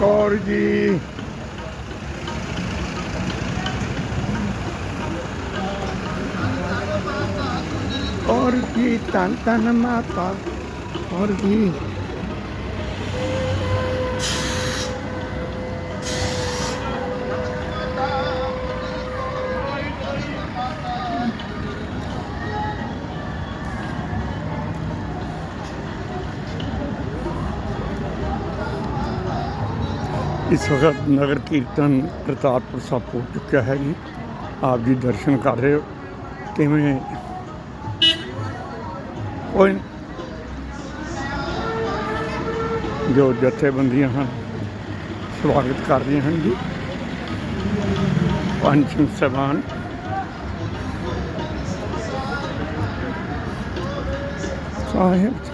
ਕੌਰ ਜੀ ਕੌਰ ਜੀ ਤਨ ਤਨ ਮਾਤਾ ਕੌਰ ਜੀ ਇਸ ਵਕਤ ਨਗਰ ਕੀਰਤਨ ਕਰਤਾਰਪੁਰ ਸਾਹਿਬ ਪਹੁੰਚ ਚੁੱਕਿਆ ਹੈ ਜੀ। ਆਪ ਜੀ ਦਰਸ਼ਨ ਕਰ ਰਹੇ ਹੋ। ਕਿਵੇਂ? ਕੋਈ ਜੋ ਜਥੇਬੰਦੀਆਂ ਹਨ, ਸਵਾਗਤ ਕਰ ਰਹੀਆਂ ਹਨ ਜੀ। ਪੰਜ ਸਿੰਘ ਸਾਹਿਬਾਨ। ਸਾਹਿਬ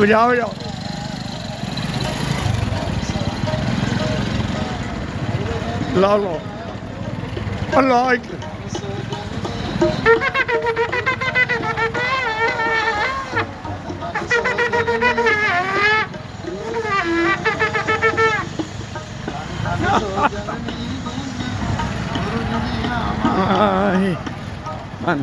വരാ വരാ ലാലോ അല്ല ആയിക്ക് ആ